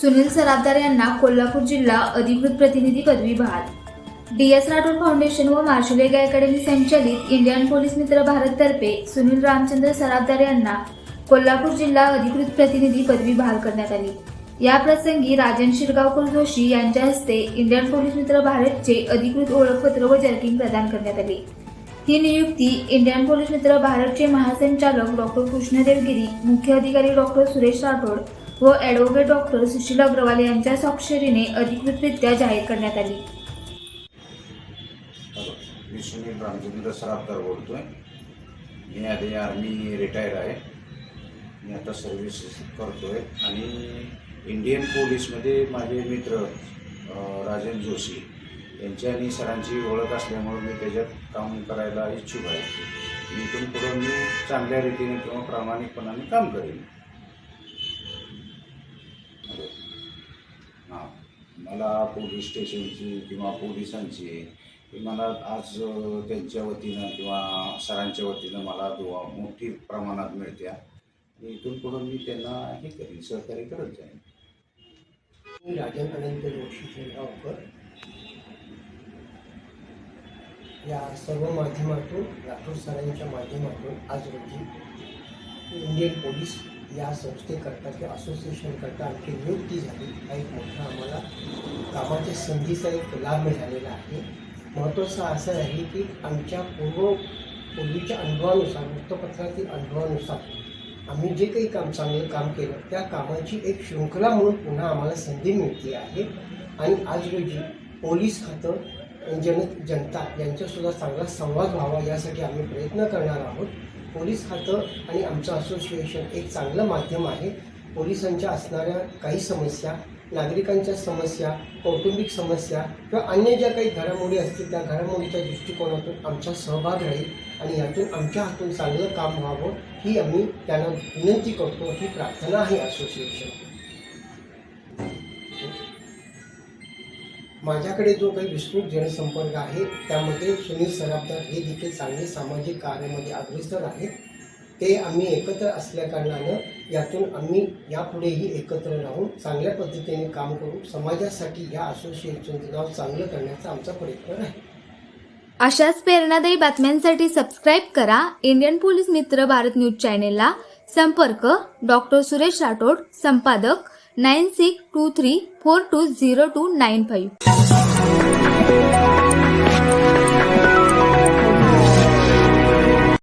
सुनील सराबदार यांना कोल्हापूर जिल्हा अधिकृत प्रतिनिधी पदवी बहाल. डी एस राठोड फाउंडेशन व मार्शुलेगा अकॅडमी संचालित इंडियन पोलीस मित्र भारततर्फे सुनील रामचंद्र सराबदार यांना कोल्हापूर जिल्हा अधिकृत प्रतिनिधी पदवी बहाल करण्यात आली. या प्रसंगी राजन शिरगावकर जोशी यांच्या हस्ते इंडियन पोलीस मित्र भारतचे अधिकृत ओळखपत्र व जर्किंग प्रदान करण्यात आले. ही नियुक्ती इंडियन पोलीस मित्र भारतचे महासंचालक डॉक्टर कृष्णदेव गिरी मुख्य अधिकारी डॉक्टर सुरेश राठोड व ॲडव्होकेट डॉक्टर सुशील अग्रवाल यांच्या स्वाक्षरीने अधिकृतरित्या जाहीर करण्यात आली. मी सुनील रामचंद्र सराफदार बोलतोय. मी आधी आर्मी रिटायर आहे. मी आता सर्व्हिस करतोय. आणि इंडियन पोलीसमध्ये माझे मित्र राजन जोशी यांची आणि सरांची ओळख असल्यामुळे मी त्याच्यात काम करायला इच्छुक आहे. मी इथून पुढं मी चांगल्या रीतीने किंवा प्रामाणिकपणाने काम करेन. हां. मला पोलीस स्टेशनची किंवा पोलिसांची मला आज त्यांच्या वतीनं किंवा सरांच्या वतीनं मला दुवा मोठी प्रमाणात मिळते आणि इथून पुढं मी त्यांना हे करीन सहकार्य करत जाईन. मी राजन अनंत जोशी शेगावकर या सर्व माध्यमातून लातूर सरांच्या माध्यमातून आज रोजी इंडियन पोलीस या संस्थेकरता किंवा असोसिएशनकरता आमची नियुक्ती झाली. हा एक मोठा आम्हाला कामाच्या संधीचा एक लाभ मिळालेला आहे. महत्त्वाचं असं आहे की आमच्या पूर्व पूर्वीच्या अनुभवानुसार वृत्तपत्रातील अनुभवानुसार आम्ही जे काही काम चांगलं काम केलं त्या कामाची एक शृंखला म्हणून पुन्हा आम्हाला संधी मिळते आहे. आणि आज रोजी पोलीस खातं जन जनता यांच्यासुद्धा चांगला संवाद व्हावा यासाठी आम्ही प्रयत्न करणार आहोत. पोलीस खातं आणि आमचं असोसिएशन एक चांगलं माध्यम आहे. पोलिसांच्या असणाऱ्या काही समस्या नागरिकांच्या समस्या कौटुंबिक समस्या किंवा अन्य ज्या काही घडामोडी असतील त्या घडामोडीच्या दृष्टिकोनातून आमचा सहभाग राहील आणि यातून आमच्या हातून चांगलं काम व्हावं ही आम्ही त्यांना विनंती करतो ही प्रार्थना आहे असोसिएशन माझ्याकडे जो काही विस्तृत जनसंपर्क आहे त्यामध्ये सुनील सराबदार हे देखील चांगले सामाजिक कार्यामध्ये अग्रेसर आहेत. ते आम्ही एकत्र असल्याकारणानं यातून आम्ही यापुढेही एकत्र राहून चांगल्या पद्धतीने काम करू समाजासाठी या असोसिएशनचं नाव चांगलं करण्याचा आमचा प्रयत्न आहे अशाच प्रेरणादायी बातम्यांसाठी सबस्क्राईब करा. इंडियन पोलीस मित्र भारत न्यूज चॅनेलला संपर्क डॉक्टर सुरेश राठोड संपादक nine six two three four two zero two nine five.